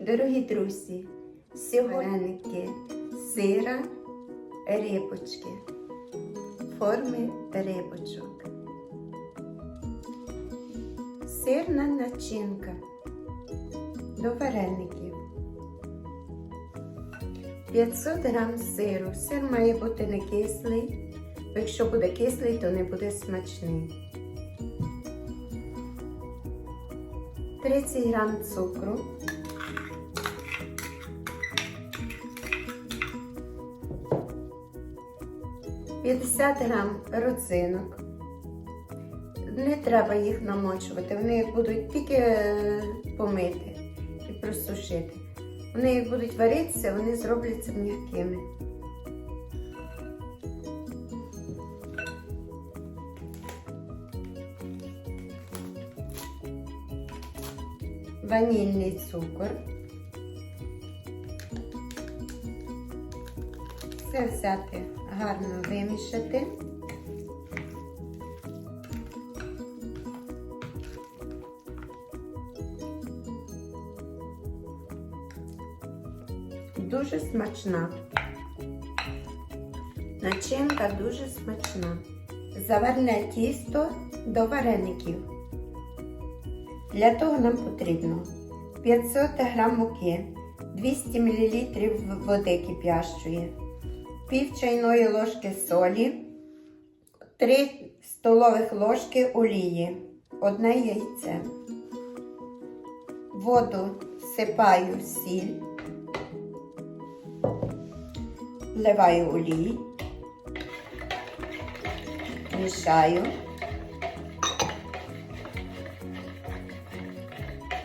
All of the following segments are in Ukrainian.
Дорогі друзі, вареники сира, рибочки, форми рибочок. Сирна начинка до вареників. 500 грам сиру. Сир має бути не кислий. Якщо буде кислий, то не буде смачний. 30 грам цукру. П'ятдесят грам родзинок. Не треба їх намочувати, вони їх будуть тільки е, помити і просушити. Вони як будуть варитися, вони зробляться м'якими. Ванільний цукор. Це взяти гарно вимішати. Дуже смачна. Начинка дуже смачна. Заварне тісто до вареників. Для того нам потрібно 500 г муки, 200 мл води кип'ящої, пів чайної ложки солі, 3 столових ложки олії, одне яйце. Воду всипаю сіль, вливаю олій, мішаю.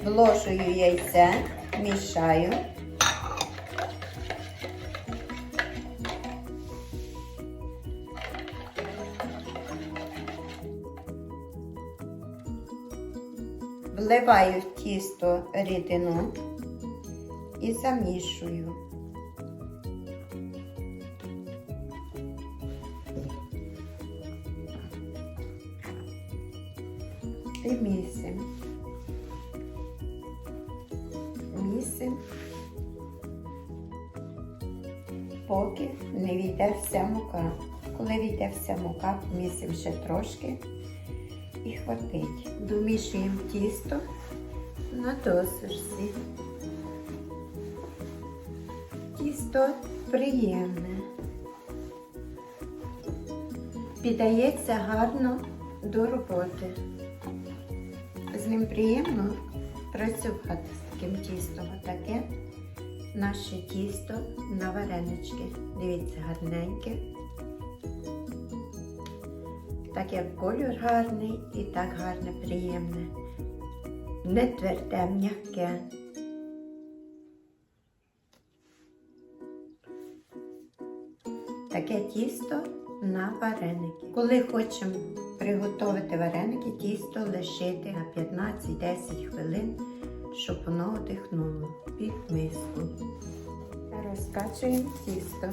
Вложую яйце, мішаю. Вливаю в тісто рідину і замішую. І місимо. місим, поки не війде вся мука. Коли війде вся мука, місимо ще трошки і хватить. Домішуємо тісто на досушці. Тісто приємне. Піддається гарно до роботи. З ним приємно працювати з таким тістом. Таке наше тісто на варенички. Дивіться, гарненьке. Так як кольор гарний і так гарне, приємне. Не тверде, м'яке. Таке тісто на вареники. Коли хочемо приготувати вареники, тісто лишити на 15-10 хвилин, щоб воно одихнуло під миску. Розкачуємо тісто.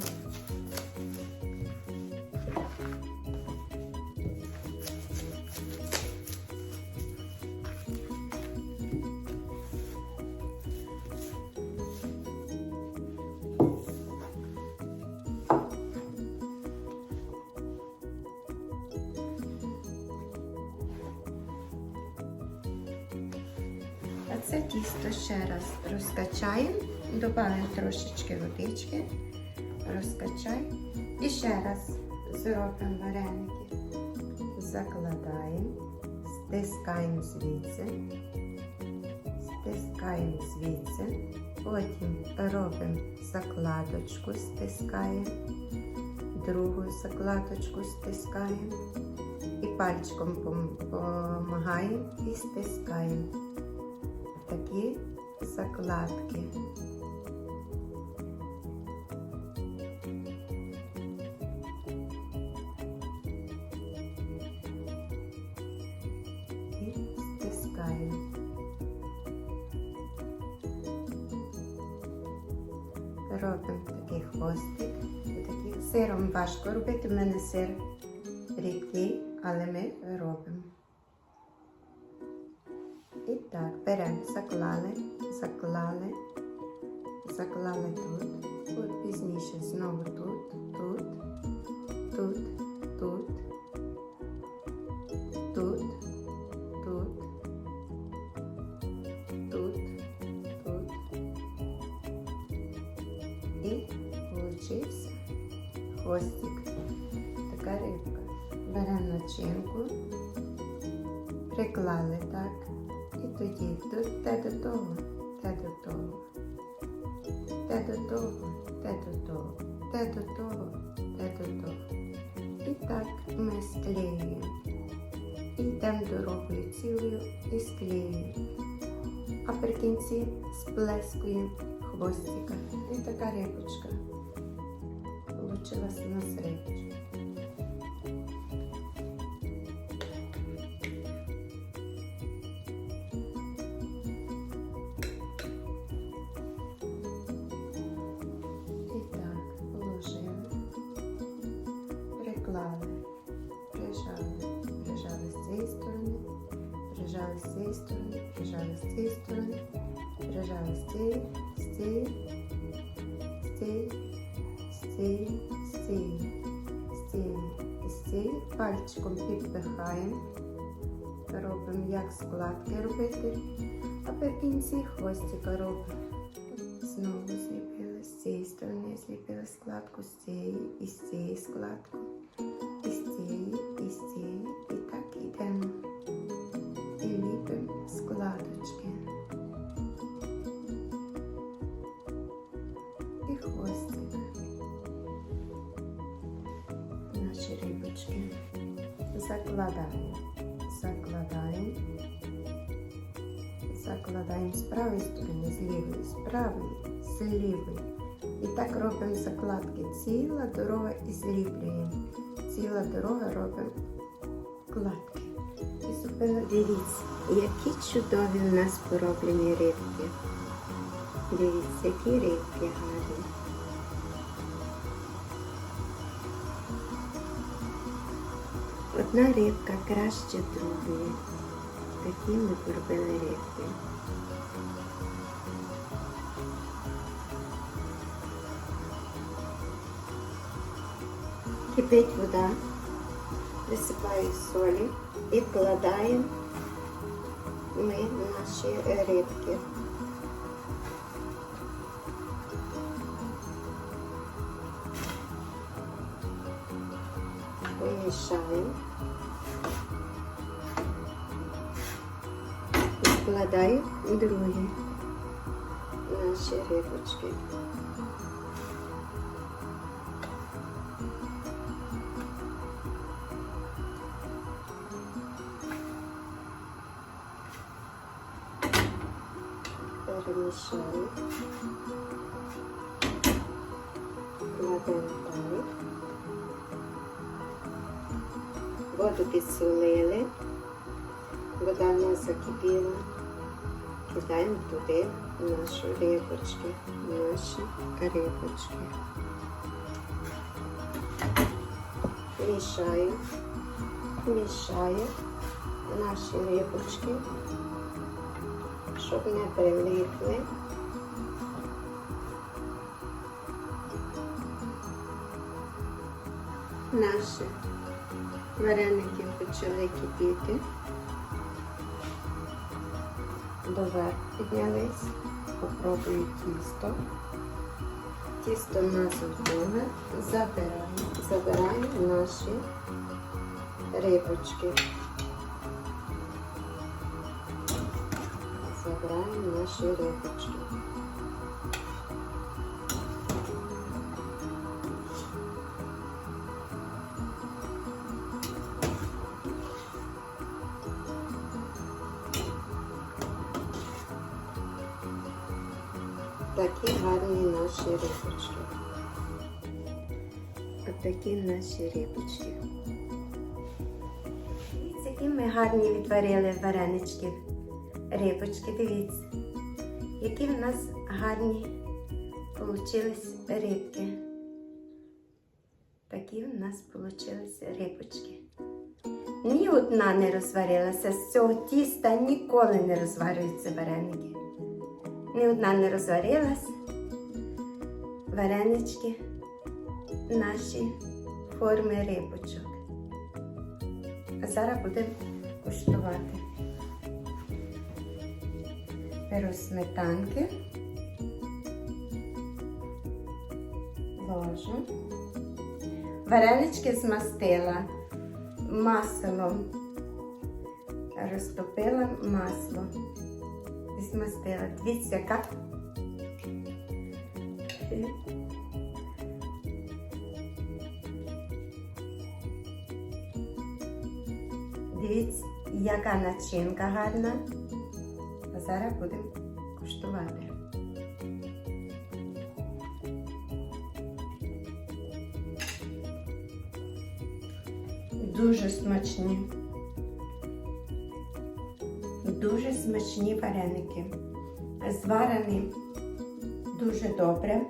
Тісто ще раз розкачаємо, додаємо трошечки водички, розкачаємо. І ще раз зробимо вареники. Закладаємо, стискаємо звідси, стискаємо звідси, потім робимо закладочку, стискаємо, другу закладочку стискаємо. І пальчиком допомагаємо і стискаємо такі закладки. І стискаємо. Робимо такий хвостик. Такий. Сиром важко робити, в мене сир рідкий, але ми робимо. Так, беремо, заклали, заклали, заклали тут, от пізніше знову тут, тут, тут, тут, тут, тут, тут, тут. І получився хвостик. Така рибка. Беремо начинку, приклали так. Тоді те до того, те до того, те до того, те до того, те до того, те до того. І так ми склеюємо. Йдемо дорогою цілою і склеюємо. А при кінці сплескуємо хвостика. І така рибочка. Получилась у нас рибочка. Цієї сторони, прижали з цієї сторони, прижали з цієї, з цієї, з цієї, з цієї, з цієї, з цієї і з. Пальчиком підпихаємо, робимо як складки робити, а при кінці хвостика робимо. Знову зліпили з цієї сторони, зліпили складку з цієї і з цієї складку, і з цієї, і з цієї. І хвостик. Наші рибочки. Закладаємо. Закладаємо. Закладаємо з правої сторони, з лівої, з правої, з лівої. І так робимо закладки. Ціла дорога і зліплюємо. Ціла дорога робимо кладки. І зупинили. Дивіться, які чудові в нас пороблені рибки. Дивіться, які рибки гарні. Одна рибка краще другої. Такі ми поробили рибки. Кипить вода, висипаю солі і вкладаємо ми наші рибки. Помішаємо. І вкладаю другі наші рибочки. Перемішаю. Кладемо далі. Воду підсолили. Вода в нас закипіла. Кидаємо туди наші рибочки, наші рибочки. Мішаю, мішаю наші рибочки, щоб не прилипли. Наші вареники почали кипіти. Доверху піднялись, попробую тісто. Тісто в нас готове. Забираємо, забираємо наші рибочки. Забираємо наші рибочки. Такі гарні наші рибочки. Отакі наші рибочки. Дивіться, які ми гарні відварили варенички. Рибочки, дивіться. Які в нас гарні получились рибки. Такі в нас получились рибочки. Ні одна не розварилася. З цього тіста ніколи не розварюються вареники. Ні одна не розварилась. варенички наші форми рибочок. А зараз будемо куштувати. Беру сметанки, ложу. Варенички змастила маслом. Розтопила масло змастила. Дивіться, яка. Дивіться, яка начинка гарна. А зараз будемо куштувати. Дуже смачні. Дуже смачні вареники. Зварені дуже добре.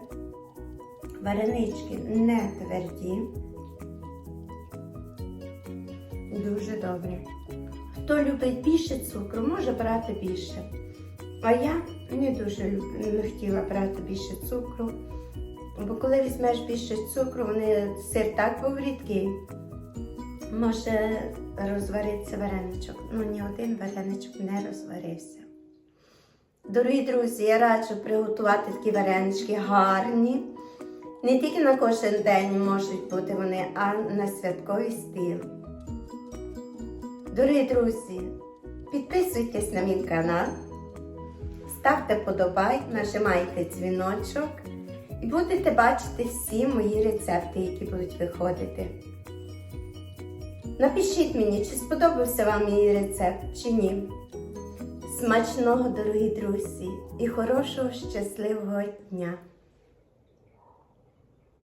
Варенички не тверді. Дуже добре. Хто любить більше цукру, може брати більше. А я не дуже хотіла брати більше цукру. Бо коли візьмеш більше цукру, вони сир так був рідкий. Може розваритися вареничок. Ну, ні один вареничок не розварився. Дорогі друзі, я раджу приготувати такі варенички гарні. Не тільки на кожен день можуть бути вони, а на святковий стіл. Дорогі друзі, підписуйтесь на мій канал, ставте подобайк, нажимайте дзвіночок і будете бачити всі мої рецепти, які будуть виходити. Напишіть мені, чи сподобався вам мій рецепт, чи ні. Смачного, дорогі друзі, і хорошого щасливого дня!